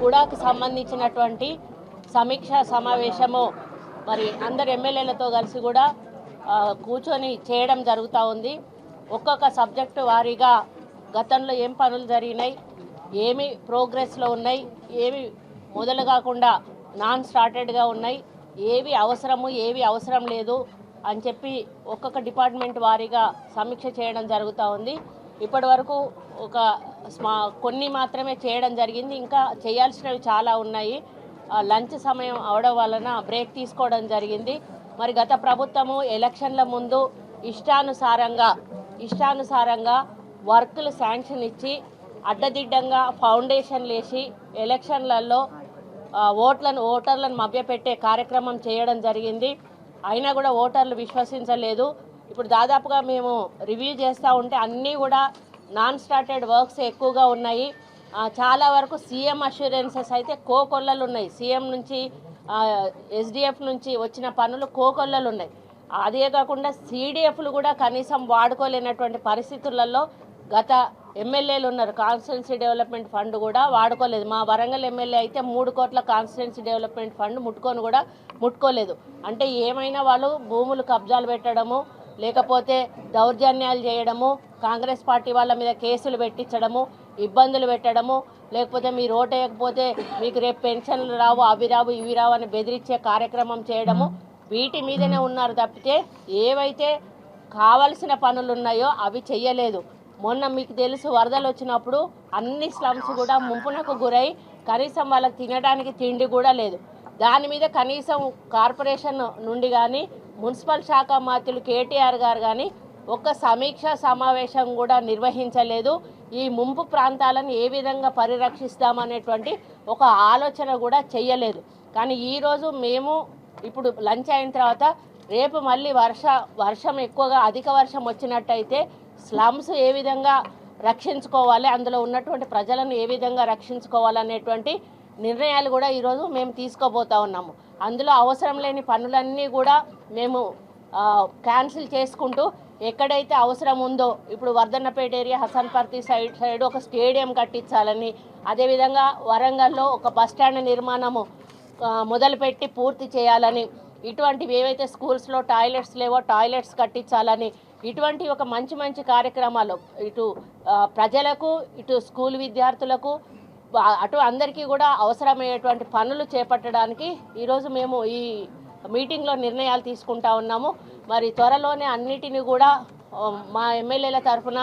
కూడాకు సంబంధించినటువంటి సమీక్ష సమావేశము మరి అందరు ఎమ్మెల్యేలతో కలిసి కూడా కూర్చొని చేయడం జరుగుతూ ఉంది. ఒక్కొక్క సబ్జెక్టు వారీగా గతంలో ఏం పనులు జరిగినాయి ఏమి ప్రోగ్రెస్లో ఉన్నాయి ఏమి మొదలు కాకుండా నాన్ స్టార్టెడ్గా ఉన్నాయి ఏవి అవసరము ఏవి అవసరం లేదు అని చెప్పి ఒక్కొక్క డిపార్ట్మెంట్ వారీగా సమీక్ష చేయడం జరుగుతూ ఉంది. ఇప్పటి వరకు ఒక స్మా కొన్ని మాత్రమే చేయడం జరిగింది. ఇంకా చేయాల్సినవి చాలా ఉన్నాయి. ఆ, లంచ్ సమయం అవడం వలన బ్రేక్ తీసుకోవడం జరిగింది. మరి గత ప్రభుత్వము ఎలక్షన్ల ముందు ఇష్టానుసారంగా ఇష్టానుసారంగా వర్కులు శాంక్షన్ ఇచ్చి అడ్డదిడ్డంగా ఫౌండేషన్లు వేసి ఎలక్షన్లలో ఓట్లను ఓటర్లను మభ్యపెట్టే కార్యక్రమం చేయడం జరిగింది. అయినా కూడా ఓటర్లు విశ్వసించలేదు. ఇప్పుడు దాదాపుగా మేము రివ్యూ చేస్తూ ఉంటే అన్నీ కూడా నాన్ స్టార్టెడ్ వర్క్స్ ఎక్కువగా ఉన్నాయి. చాలా వరకు సీఎం అష్యూరెన్సెస్ అయితే కోకొల్లలు ఉన్నాయి. సీఎం నుంచి ఎస్డిఎఫ్ నుంచి వచ్చిన పనులు కోకొల్లలు ఉన్నాయి. అదే కాకుండా సీడీఎఫ్లు కూడా కనీసం వాడుకోలేనటువంటి పరిస్థితులలో గత ఎమ్మెల్యేలు ఉన్నారు. కాన్స్టిట్యున్సీ డెవలప్మెంట్ ఫండ్ కూడా వాడుకోలేదు. మా వరంగల్ ఎమ్మెల్యే అయితే మూడు కోట్ల కాన్స్టిట్యున్సీ డెవలప్మెంట్ ఫండ్ ముట్టుకొని కూడా ముట్టుకోలేదు. అంటే ఏమైనా వాళ్ళు భూములు కబ్జాలు పెట్టడము లేకపోతే దౌర్జన్యాలు చేయడము కాంగ్రెస్ పార్టీ వాళ్ళ మీద కేసులు పెట్టించడము ఇబ్బందులు పెట్టడము లేకపోతే మీరు ఓటు వేయకపోతే మీకు రేపు పెన్షన్లు రావు అవి రావు ఇవి రావు అని బెదిరించే కార్యక్రమం చేయడము వీటి మీదనే ఉన్నారు తప్పితే ఏవైతే కావలసిన పనులు ఉన్నాయో అవి చెయ్యలేదు. మొన్న మీకు తెలుసు వరదలు వచ్చినప్పుడు అన్ని స్లమ్స్ కూడా ముంపునకు గురై కనీసం వాళ్ళకి తినడానికి తిండి కూడా లేదు. దాని మీద కనీసం కార్పొరేషన్ నుండి కానీ మున్సిపల్ శాఖ మంత్రులు కేటీఆర్ గారు కానీ ఒక్క సమీక్ష సమావేశం కూడా నిర్వహించలేదు. ఈ ముంపు ప్రాంతాలను ఏ విధంగా పరిరక్షిస్తామనేటువంటి ఒక ఆలోచన కూడా చెయ్యలేదు. కానీ ఈరోజు మేము ఇప్పుడు లంచ్ అయిన తర్వాత రేపు మళ్ళీ వర్ష వర్షం ఎక్కువగా అధిక వర్షం వచ్చినట్టయితే స్లమ్స్ ఏ విధంగా రక్షించుకోవాలి అందులో ఉన్నటువంటి ప్రజలను ఏ విధంగా రక్షించుకోవాలనేటువంటి నిర్ణయాలు కూడా ఈరోజు మేము తీసుకోబోతా ఉన్నాము. అందులో అవసరం లేని పనులన్నీ కూడా మేము క్యాన్సిల్ చేసుకుంటూ ఎక్కడైతే అవసరం ఉందో ఇప్పుడు Vardhannapet area Hasanparthy side side ఒక స్టేడియం కట్టించాలని అదేవిధంగా వరంగల్లో ఒక బస్ స్టాండ్ నిర్మాణము మొదలుపెట్టి పూర్తి చేయాలని ఇటువంటివి ఏవైతే స్కూల్స్లో టాయిలెట్స్ లేవో టాయిలెట్స్ కట్టించాలని ఇటువంటి ఒక మంచి మంచి కార్యక్రమాలు ఇటు ప్రజలకు ఇటు స్కూల్ విద్యార్థులకు అటు అందరికీ కూడా అవసరమయ్యేటువంటి పనులు చేపట్టడానికి ఈరోజు మేము ఈ మీటింగ్లో నిర్ణయాలు తీసుకుంటా ఉన్నాము. మరి త్వరలోనే అన్నిటిని కూడా మా ఎమ్మెల్యేల తరఫున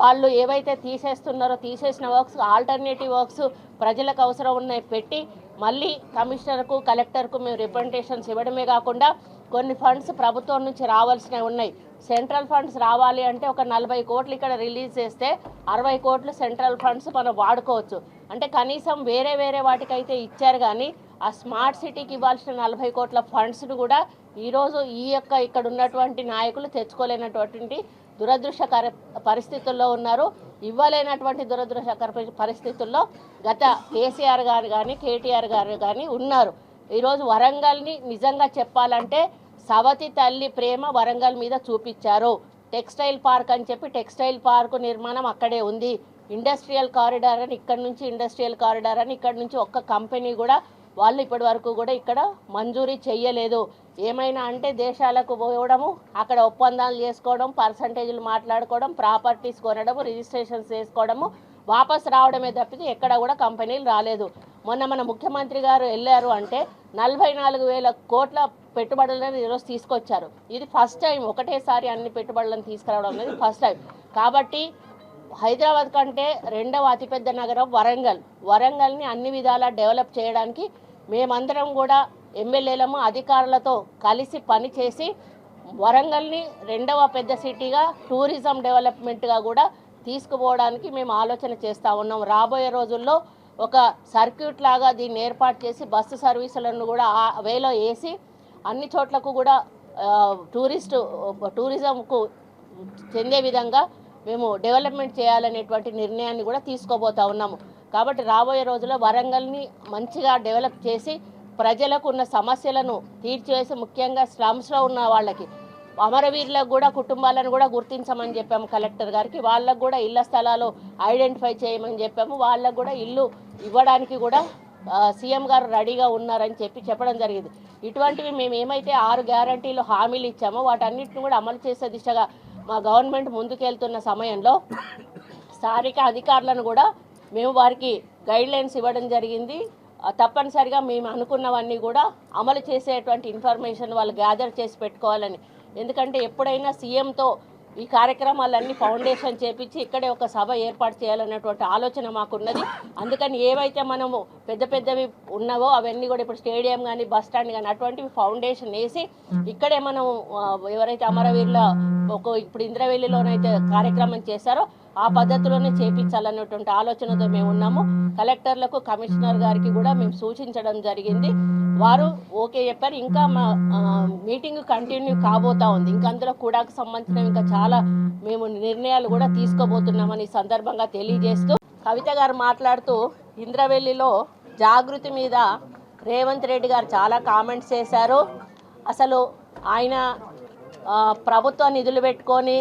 వాళ్ళు ఏవైతే తీసేస్తున్నారో తీసేసిన వర్క్స్ ఆల్టర్నేటివ్ వర్క్స్ ప్రజలకు అవసరం ఉన్నాయి పెట్టి మళ్ళీ కమిషనర్కు కలెక్టర్కు మేము రిప్రజెంటేషన్స్ ఇవ్వడమే కాకుండా కొన్ని ఫండ్స్ ప్రభుత్వం నుంచి రావాల్సినవి ఉన్నాయి. సెంట్రల్ ఫండ్స్ రావాలి అంటే ఒక నలభై కోట్లు ఇక్కడ రిలీజ్ చేస్తే అరవై కోట్లు సెంట్రల్ ఫండ్స్ మనం వాడుకోవచ్చు. అంటే కనీసం వేరే వేరే వాటికైతే ఇచ్చారు కానీ ఆ స్మార్ట్ సిటీకి ఇవ్వాల్సిన నలభై కోట్ల ఫండ్స్ను కూడా ఈరోజు ఈ యొక్క ఇక్కడ ఉన్నటువంటి నాయకులు తెచ్చుకోలేనటువంటి దురదృష్టకర పరిస్థితుల్లో ఉన్నారు. ఇవ్వలేనటువంటి దురదృష్టకర పరిస్థితుల్లో గత కేసీఆర్ గారు కానీ కేటీఆర్ గారు కానీ ఉన్నారు. ఈరోజు వరంగల్ని నిజంగా చెప్పాలంటే సవతి తల్లి ప్రేమ వరంగల్ మీద చూపించారు. టెక్స్టైల్ పార్క్ అని చెప్పి టెక్స్టైల్ పార్క్ నిర్మాణం అక్కడే ఉంది. ఇండస్ట్రియల్ కారిడార్ అని ఇక్కడ నుంచి ఇండస్ట్రియల్ కారిడార్ అని ఇక్కడ నుంచి ఒక్క కంపెనీ కూడా వాళ్ళు ఇప్పటి వరకు కూడా ఇక్కడ మంజూరీ చెయ్యలేదు. ఏమైనా అంటే దేశాలకు పోవడము అక్కడ ఒప్పందాలు చేసుకోవడం పర్సంటేజ్లు మాట్లాడుకోవడం ప్రాపర్టీస్ కొనడము రిజిస్ట్రేషన్స్ చేసుకోవడము వాపస్ రావడమే తప్పితే ఎక్కడ కూడా కంపెనీలు రాలేదు. మొన్న మన ముఖ్యమంత్రి గారు వెళ్ళారు అంటే నలభై నాలుగు వేల కోట్ల పెట్టుబడులను ఈరోజు తీసుకొచ్చారు. ఇది ఫస్ట్ టైం ఒకటేసారి అన్ని పెట్టుబడులను తీసుకురావడం అనేది ఫస్ట్ టైం కాబట్టి హైదరాబాద్ కంటే రెండవ అతిపెద్ద నగరం వరంగల్. వరంగల్ని అన్ని విధాలా డెవలప్ చేయడానికి మేమందరం కూడా ఎమ్మెల్యేలము అధికారులతో కలిసి పనిచేసి వరంగల్ని రెండవ పెద్ద సిటీగా టూరిజం డెవలప్మెంట్గా కూడా తీసుకుపోవడానికి మేము ఆలోచన చేస్తూ ఉన్నాం. రాబోయే రోజుల్లో ఒక సర్క్యూట్ లాగా దీన్ని ఏర్పాటు చేసి బస్సు సర్వీసులను కూడా ఆ వేలో వేసి అన్ని చోట్లకు కూడా టూరిస్ట్ టూరిజంకు చెందే విధంగా మేము డెవలప్మెంట్ చేయాలనేటువంటి నిర్ణయాన్ని కూడా తీసుకోబోతా ఉన్నాము. కాబట్టి రాబోయే రోజుల్లో వరంగల్ని మంచిగా డెవలప్ చేసి ప్రజలకు ఉన్న సమస్యలను తీర్చివేసి ముఖ్యంగా స్లమ్స్లో ఉన్న వాళ్ళకి అమరవీరులకు కూడా కుటుంబాలను కూడా గుర్తించమని చెప్పాము కలెక్టర్ గారికి. వాళ్ళకు కూడా ఇళ్ళ స్థలాలు ఐడెంటిఫై చేయమని చెప్పాము. వాళ్ళకు కూడా ఇల్లు ఇవ్వడానికి కూడా సీఎం గారు రెడీగా ఉన్నారని చెప్పి చెప్పడం జరిగింది. ఇటువంటివి మేము ఏమైతే ఆరు గ్యారంటీలు హామీలు ఇచ్చామో వాటన్నిటిని కూడా అమలు చేసే దిశగా మా గవర్నమెంట్ ముందుకెళ్తున్న సమయంలో స్థానిక అధికారులను కూడా మేము వారికి గైడ్లైన్స్ ఇవ్వడం జరిగింది. తప్పనిసరిగా మేము అనుకున్నవన్నీ కూడా అమలు చేసేటువంటి ఇన్ఫర్మేషన్ వాళ్ళు గ్యాదర్ చేసి పెట్టుకోవాలని. ఎందుకంటే ఎప్పుడైనా సీఎంతో ఈ కార్యక్రమాలన్నీ ఫౌండేషన్ చేపించి ఇక్కడే ఒక సభ ఏర్పాటు చేయాలన్నటువంటి ఆలోచన మాకున్నది. అందుకని ఏవైతే మనము పెద్ద పెద్దవి ఉన్నావో అవన్నీ కూడా ఇప్పుడు స్టేడియం కానీ బస్ స్టాండ్ కానీ అటువంటివి ఫౌండేషన్ వేసి ఇక్కడే మనం ఎవరైతే అమరవీరుల ఒక ఇప్పుడు ఇంద్రవెల్లిలోనైతే కార్యక్రమం చేశారో ఆ పద్ధతిలోనే చేపించాలన్నటువంటి ఆలోచనతో మేము ఉన్నాము. కలెక్టర్లకు కమిషనర్ గారికి కూడా మేము సూచించడం జరిగింది. వారు ఓకే చెప్పారు. ఇంకా మా మీటింగ్ కంటిన్యూ కాబోతా ఉంది. ఇంకా అందులో కూడాకు సంబంధించిన ఇంకా చాలా మేము నిర్ణయాలు కూడా తీసుకోబోతున్నామని ఈ సందర్భంగా తెలియజేస్తూ కవిత గారు మాట్లాడుతూ ఇంద్రవెల్లిలో జాగృతి మీద రేవంత్ రెడ్డి గారు చాలా కామెంట్స్ చేశారు. అసలు ఆయన ప్రభుత్వ నిధులు పెట్టుకొని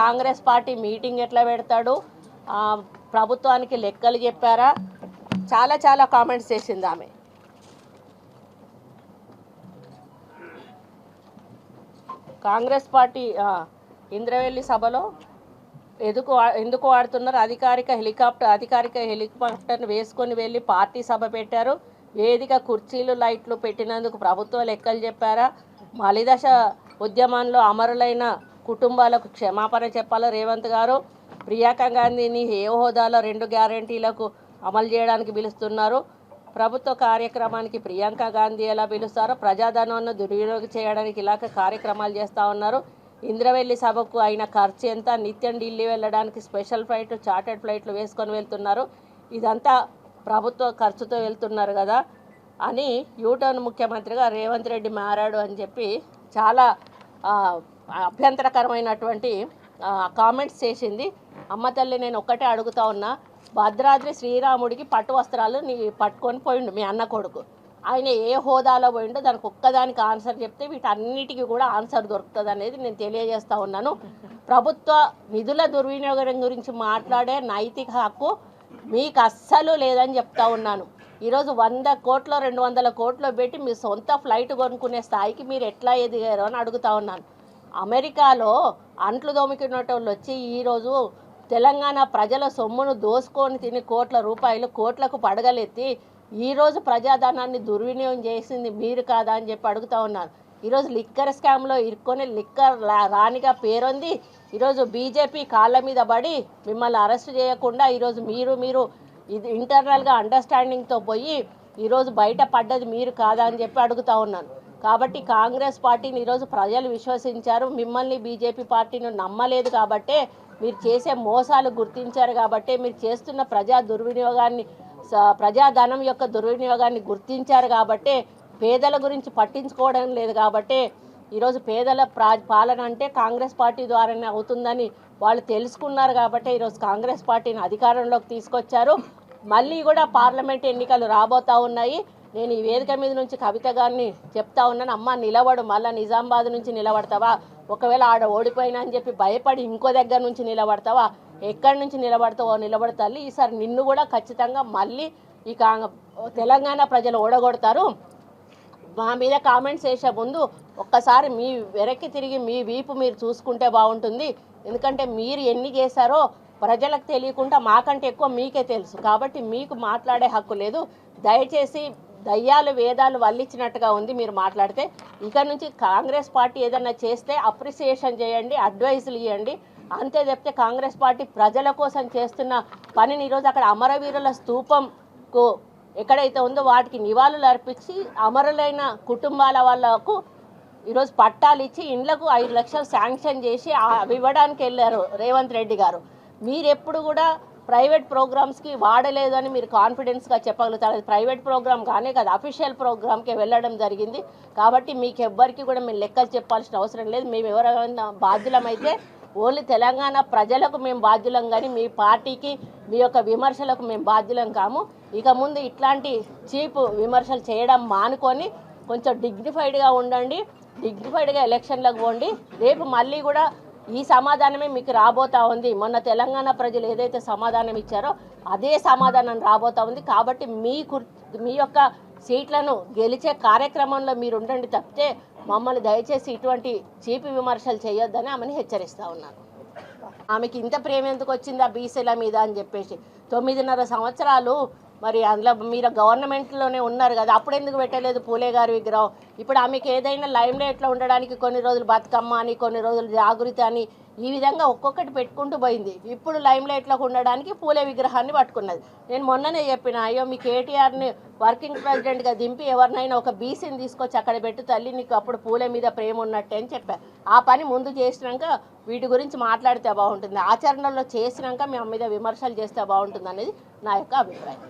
కాంగ్రెస్ పార్టీ మీటింగ్ ఎట్లా పెడతాడు? ప్రభుత్వానికి లెక్కలు చెప్పారా? చాలా చాలా కామెంట్స్ చేసింది ఆమె. కాంగ్రెస్ పార్టీ ఇంద్రవెల్లి సభలో ఎందుకు వా- ఎందుకు వాడుతున్నారు అధికారిక హెలికాప్టర్ అధికారిక హెలికాప్టర్ని వేసుకొని వెళ్ళి పార్టీ సభ పెట్టారు. వేదిక కుర్చీలు లైట్లు పెట్టినందుకు ప్రభుత్వం లెక్కలు చెప్పారా? మలిదశ ఉద్యమంలో అమరులైన కుటుంబాలకు క్షమాపణ చెప్పాలి రేవంత్ గారు? ప్రియాంక గాంధీని ఏ హోదాలో రెండు గ్యారంటీలకు అమలు చేయడానికి పిలుస్తున్నారు. ప్రభుత్వ కార్యక్రమానికి ప్రియాంక గాంధీ ఎలా పిలుస్తారో ప్రజాధనాన్ని దుర్వినియోగం చేయడానికి ఇలాగ కార్యక్రమాలు చేస్తూ ఉన్నారు. ఇంద్రవెల్లి సభకు అయిన ఖర్చు ఎంత? నిత్యం ఢిల్లీ వెళ్ళడానికి స్పెషల్ ఫ్లైట్ చార్టెడ్ ఫ్లైట్లు వేసుకొని వెళ్తున్నారు. ఇదంతా ప్రభుత్వ ఖర్చుతో వెళ్తున్నారు కదా అని యూటర్న్ ముఖ్యమంత్రిగా రేవంత్ రెడ్డి మారాడు అని చెప్పి చాలా అభ్యంతరకరమైనటువంటి కామెంట్స్ చేసింది. అమ్మ తల్లి నేను ఒక్కటే అడుగుతా ఉన్నా. భద్రాద్రి శ్రీరాముడికి పట్టు వస్త్రాలు నీ పట్టుకొని పోయిండు మీ అన్న కొడుకు. ఆయన ఏ హోదాలో పోయిండో దానికి ఒక్కదానికి ఆన్సర్ చెప్తే వీటన్నిటికీ కూడా ఆన్సర్ దొరుకుతుంది అనేది నేను తెలియజేస్తూ ఉన్నాను. ప్రభుత్వ నిధుల దుర్వినియోగం గురించి మాట్లాడే నైతిక హక్కు మీకు అస్సలు లేదని చెప్తా ఉన్నాను. ఈరోజు వంద కోట్లు రెండు వందల కోట్లు పెట్టి మీ సొంత ఫ్లైట్ కొనుక్కునే స్థాయికి మీరు ఎట్లా ఎదిగారు అని అడుగుతా ఉన్నాను. అమెరికాలో అంట్లు దోమికినటోళ్ళు వచ్చి ఈరోజు తెలంగాణ ప్రజల సొమ్మును దోసుకొని తిని కోట్ల రూపాయలు కోట్లకు పడగలెత్తి ఈరోజు ప్రజాధనాన్ని దుర్వినియోగం చేసింది మీరు కాదా అని చెప్పి అడుగుతా ఉన్నాను ఈరోజు లిక్కర్ స్కామ్లో ఇరుక్కొని లిక్కర్ రాణిగా పేరొంది. ఈరోజు బీజేపీ కాళ్ళ మీద పడి మిమ్మల్ని అరెస్ట్ చేయకుండా ఈరోజు మీరు మీరు ఇది ఇంటర్నల్గా అండర్స్టాండింగ్తో పోయి ఈరోజు బయట పడ్డది మీరు కాదా అని చెప్పి అడుగుతా ఉన్నాను కాబట్టి కాంగ్రెస్ పార్టీని ఈరోజు ప్రజలు విశ్వసించారు. మిమ్మల్ని బీజేపీ పార్టీని నమ్మలేదు కాబట్టే మీరు చేసే మోసాలు గుర్తించారు కాబట్టే మీరు చేస్తున్న ప్రజా దుర్వినియోగాన్ని స- ప్రజాధనం యొక్క దుర్వినియోగాన్ని గుర్తించారు కాబట్టే పేదల గురించి పట్టించుకోవడం లేదు కాబట్టే ఈరోజు పేదల ప్రా పాలన అంటే కాంగ్రెస్ పార్టీ ద్వారానే అవుతుందని వాళ్ళు తెలుసుకున్నారు కాబట్టి ఈరోజు కాంగ్రెస్ పార్టీని అధికారంలోకి తీసుకొచ్చారు. మళ్ళీ కూడా పార్లమెంట్ ఎన్నికలు రాబోతా ఉన్నాయి. నేను ఈ వేదిక మీద నుంచి కవిత గారిని చెప్తా ఉన్నాను. అమ్మ నిలబడు మళ్ళీ నిజామాబాద్ నుంచి నిలబడతావా? ఒకవేళ ఆడ ఓడిపోయినా అని చెప్పి భయపడి ఇంకో దగ్గర నుంచి నిలబడతావా? ఎక్కడి నుంచి నిలబడతావో నిలబడు ఈసారి నిన్ను కూడా ఖచ్చితంగా మళ్ళీ ఈ తెలంగాణ ప్రజలు ఓడగొడతారు. మా మీద కామెంట్స్ చేసే ముందు ఒక్కసారి మీ వెనక్కి తిరిగి మీ వీపు మీరు చూసుకుంటే బాగుంటుంది. ఎందుకంటే మీరు ఎన్ని చేశారో ప్రజలకు తెలియకుండా మాకంటే ఎక్కువ మీకే తెలుసు. కాబట్టి మీకు మాట్లాడే హక్కు లేదు. దయచేసి దయ్యాలు వేదాలు వల్లించినట్టుగా ఉంది మీరు మాట్లాడితే. ఇక నుంచి కాంగ్రెస్ పార్టీ ఏదైనా చేస్తే అప్రిసియేషన్ చేయండి అడ్వైజులు ఇవ్వండి అంతే చెప్తే కాంగ్రెస్ పార్టీ ప్రజల కోసం చేస్తున్న పనిని ఈరోజు అక్కడ అమరవీరుల స్తూపంకు ఎక్కడైతే ఉందో వాటికి నివాళులు అర్పించి అమరులైన కుటుంబాల వాళ్ళకు ఈరోజు పట్టాలు ఇచ్చి ఇండ్లకు ఐదు లక్షలు శాంక్షన్ చేసి అవి ఇవ్వడానికి వెళ్ళారు రేవంత్ రెడ్డి గారు. మీరెప్పుడు కూడా ప్రైవేట్ ప్రోగ్రామ్స్కి వాడలేదు అని మీరు కాన్ఫిడెన్స్గా చెప్పగలుగుతారు. అది ప్రైవేట్ ప్రోగ్రామ్ కానీ కాదు అఫీషియల్ ప్రోగ్రామ్కే వెళ్ళడం జరిగింది. కాబట్టి మీకు ఎవ్వరికి కూడా మేము లెక్కలు చెప్పాల్సిన అవసరం లేదు. మేము ఎవరైనా బాధ్యులమైతే ఓన్లీ తెలంగాణ ప్రజలకు మేము బాధ్యులం కానీ మీ పార్టీకి మీ యొక్క విమర్శలకు మేము బాధ్యులం కాము. ఇక ముందు ఇట్లాంటి చీప్ విమర్శలు చేయడం మానుకొని కొంచెం డిగ్నిఫైడ్గా ఉండండి. డిగ్నిఫైడ్గా ఎలక్షన్లకు పోండి. రేపు మళ్ళీ కూడా ఈ సమాధానమే మీకు రాబోతా ఉంది. మొన్న తెలంగాణ ప్రజలు ఏదైతే సమాధానం ఇచ్చారో అదే సమాధానం రాబోతా ఉంది. కాబట్టి మీ కుర్ మీ యొక్క సీట్లను గెలిచే కార్యక్రమంలో మీరు ఉండండి తప్పితే మమ్మల్ని దయచేసి ఇటువంటి చీపి విమర్శలు చేయొద్దని ఆమెను హెచ్చరిస్తూ ఉన్నాను. ఆమెకి ఇంత ప్రేమ ఎందుకు వచ్చిందా బీసీల మీద అని చెప్పేసి. తొమ్మిదిన్నర సంవత్సరాలు మరి అందులో మీరు గవర్నమెంట్లోనే ఉన్నారు కదా అప్పుడు ఎందుకు పెట్టలేదు పూలే గారి విగ్రహం? ఇప్పుడు ఆమెకి ఏదైనా లైమ్ లైట్లో ఉండడానికి కొన్ని రోజులు బతుకమ్మ అని కొన్ని రోజులు జాగృతి అని ఈ విధంగా ఒక్కొక్కటి పెట్టుకుంటూ పోయింది. ఇప్పుడు లైమ్ లైట్లోకి ఉండడానికి పూలే విగ్రహాన్ని పట్టుకున్నది. నేను మొన్ననే చెప్పిన అయ్యో మీ కేటీఆర్ని వర్కింగ్ ప్రెసిడెంట్గా దింపి ఎవరినైనా ఒక బీసీని తీసుకొచ్చి అక్కడ పెట్టు తల్లి నీకు అప్పుడు పూలే మీద ప్రేమ ఉన్నట్టే అని చెప్పా. ఆ పని ముందు చేసినాక వీటి గురించి మాట్లాడితే బాగుంటుంది. ఆచరణలో చేసినాక మేము మీద విమర్శలు చేస్తే బాగుంటుంది అనేది నా యొక్క అభిప్రాయం.